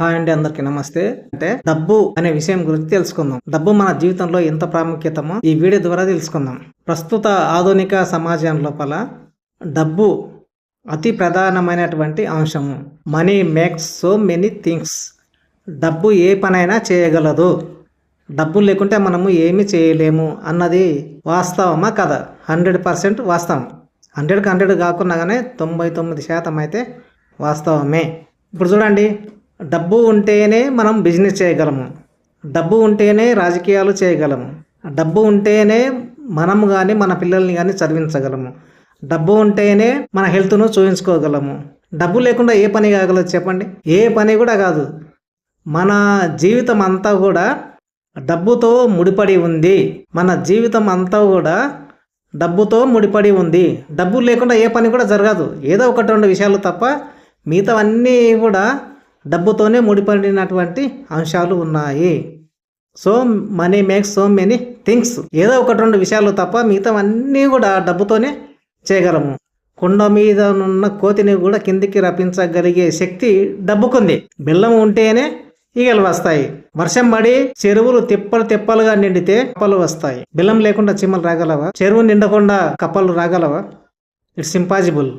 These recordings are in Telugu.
హాయ్ అండి అందరికి నమస్తే. అంటే డబ్బు అనే విషయం గురించి తెలుసుకుందాం. డబ్బు మన జీవితంలో ఎంత ప్రాముఖ్యతమో ఈ వీడియో ద్వారా తెలుసుకుందాం. ప్రస్తుత ఆధునిక సమాజం లోపల డబ్బు అతి ప్రధానమైనటువంటి అంశము. Money makes so many things డబ్బు ఏ పనైనా చేయగలదు. డబ్బు లేకుంటే మనము ఏమి చేయలేము అన్నది వాస్తవమా కదా? హండ్రెడ్ పర్సెంట్ వాస్తవం. హండ్రెడ్కి హండ్రెడ్ కాకుండా కానీ తొంభై తొమ్మిది శాతం అయితే వాస్తవమే. ఇప్పుడు చూడండి. డబ్బు ఉంటేనే మనం బిజినెస్ చేయగలము. డబ్బు ఉంటేనే రాజకీయాలు చేయగలము. డబ్బు ఉంటేనే మనం కానీ మన పిల్లల్ని కానీ చదివించగలము. డబ్బు ఉంటేనే మన హెల్త్ను చూపించుకోగలము డబ్బు లేకుండా ఏ పని కాగలదు చెప్పండి? ఏ పని కూడా కాదు. మన జీవితం అంతా కూడా డబ్బుతో ముడిపడి ఉంది. మన జీవితం అంతా కూడా డబ్బుతో ముడిపడి ఉంది. డబ్బు లేకుండా ఏ పని కూడా జరగదు. ఏదో ఒకటి రెండు విషయాలు తప్ప మిగతావన్నీ కూడా డబ్బుతోనే ముడిపడినటువంటి అంశాలు ఉన్నాయి. So money makes so many things ఏదో ఒకటి రెండు విషయాలు తప్ప మిగతావన్నీ కూడా డబ్బుతోనే చేయగలము. కుండ మీద ఉన్న కోతిని కూడా కిందికి రప్పించగలిగే శక్తి డబ్బుకుంది. బెల్లం ఉంటేనే ఈగలు వస్తాయి. వర్షం పడి చెరువులు తిప్పలు తిప్పలుగా నిండితే కప్పలు వస్తాయి. బెల్లం లేకుండా చీమలు రాగలవా? చెరువు నిండకుండా కప్పలు రాగలవా? ఇట్స్ ఇంపాసిబుల్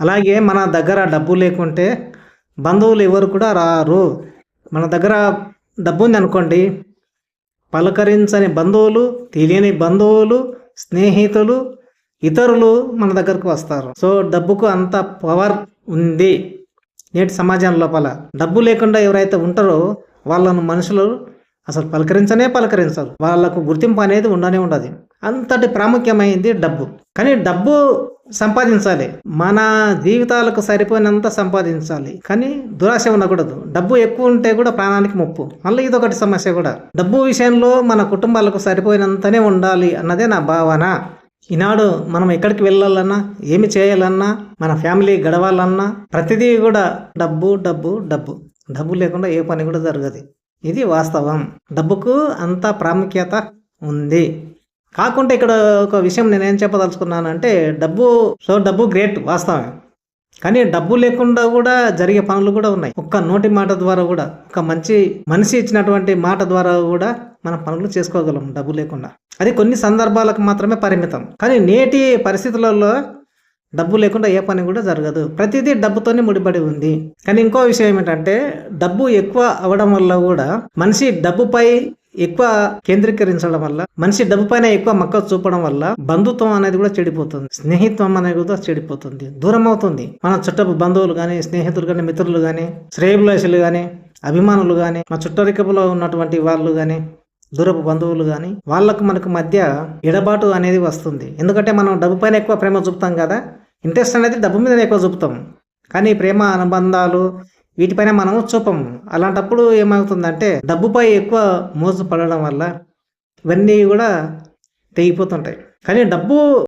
అలాగే మన దగ్గర డబ్బు లేకుంటే బంధువులు ఎవరు కూడా రారు. మన దగ్గర డబ్బు ఉంది అనుకోండి. పలకరించని బంధువులు తెలియని బంధువులు స్నేహితులు ఇతరులు మన దగ్గరకు వస్తారు. సో డబ్బుకు అంత పవర్ ఉంది నేటి సమాజం లోపల. డబ్బు లేకుండా ఎవరైతే ఉంటారో వాళ్ళను మనుషులు అసలు పలకరించనే పలకరించరు. వాళ్ళకు గుర్తింపు అనేది ఉండనే ఉండదు. అంతటి ప్రాముఖ్యమైంది డబ్బు. కానీ డబ్బు సంపాదించాలి. మన జీవితాలకు సరిపోయినంత సంపాదించాలి. కానీ దురాశ ఉండకూడదు. డబ్బు ఎక్కువ ఉంటే కూడా ప్రాణానికి ముప్పు. మళ్ళీ ఇదొకటి సమస్య కూడా. డబ్బు విషయంలో మన కుటుంబాలకు సరిపోయినంతనే ఉండాలి అన్నదే నా భావన. ఈనాడు మనం ఎక్కడికి వెళ్ళాలన్నా ఏమి చేయాలన్నా మన ఫ్యామిలీ గడవాలన్నా ప్రతిదీ కూడా డబ్బు డబ్బు డబ్బు. డబ్బు లేకుండా ఏ పని కూడా జరగదు. ఇది వాస్తవం. డబ్బుకు అంత ప్రాముఖ్యత ఉంది. కాకుండా ఇక్కడ ఒక విషయం నేనేం చెప్పదలుచుకున్నానంటే డబ్బు సో డబ్బు గ్రేట్ వాస్తవమే. కానీ డబ్బు లేకుండా కూడా జరిగే పనులు కూడా ఉన్నాయి. ఒక్క నోటి మాట ద్వారా కూడా ఒక మంచి మనిషి ఇచ్చినటువంటి మాట ద్వారా కూడా మనం పనులు చేసుకోగలం డబ్బు లేకుండా. అది కొన్ని సందర్భాలకు మాత్రమే పరిమితం. కానీ నేటి పరిస్థితులలో డబ్బు లేకుండా ఏ పని కూడా జరగదు. ప్రతిదీ డబ్బుతోనే ముడిపడి ఉంది. కానీ ఇంకో విషయం ఏమిటంటే డబ్బు ఎక్కువ అవ్వడం వల్ల కూడా మనిషి డబ్బుపై ఎక్కువ కేంద్రీకరించడం వల్ల మనిషి డబ్బు పైన ఎక్కువ మక్క చూపడం వల్ల బంధుత్వం అనేది కూడా చెడిపోతుంది. స్నేహిత్వం అనేది కూడా చెడిపోతుంది. దూరం అవుతుంది. మన చుట్టపు బంధువులు కానీ స్నేహితులు కానీ మిత్రులు కానీ శ్రేయభిలాషులు కానీ అభిమానులు కానీ మా చుట్టరికపులో ఉన్నటువంటి వాళ్ళు కానీ దూరపు బంధువులు కానీ వాళ్ళకు మనకు మధ్య ఎడబాటు అనేది వస్తుంది. ఎందుకంటే మనం డబ్బు పైన ఎక్కువ ప్రేమ చూపుతాం కదా. ఇంట్రెస్ట్ అనేది డబ్బు మీద ఎక్కువ చూపుతాం. కానీ ప్రేమ అనుబంధాలు వీటిపైన మనం చూపము. అలాంటప్పుడు ఏమవుతుందంటే డబ్బుపై ఎక్కువ మోజు పడడం వల్ల ఇవన్నీ కూడా తెగిపోతుంటాయి. కానీ డబ్బు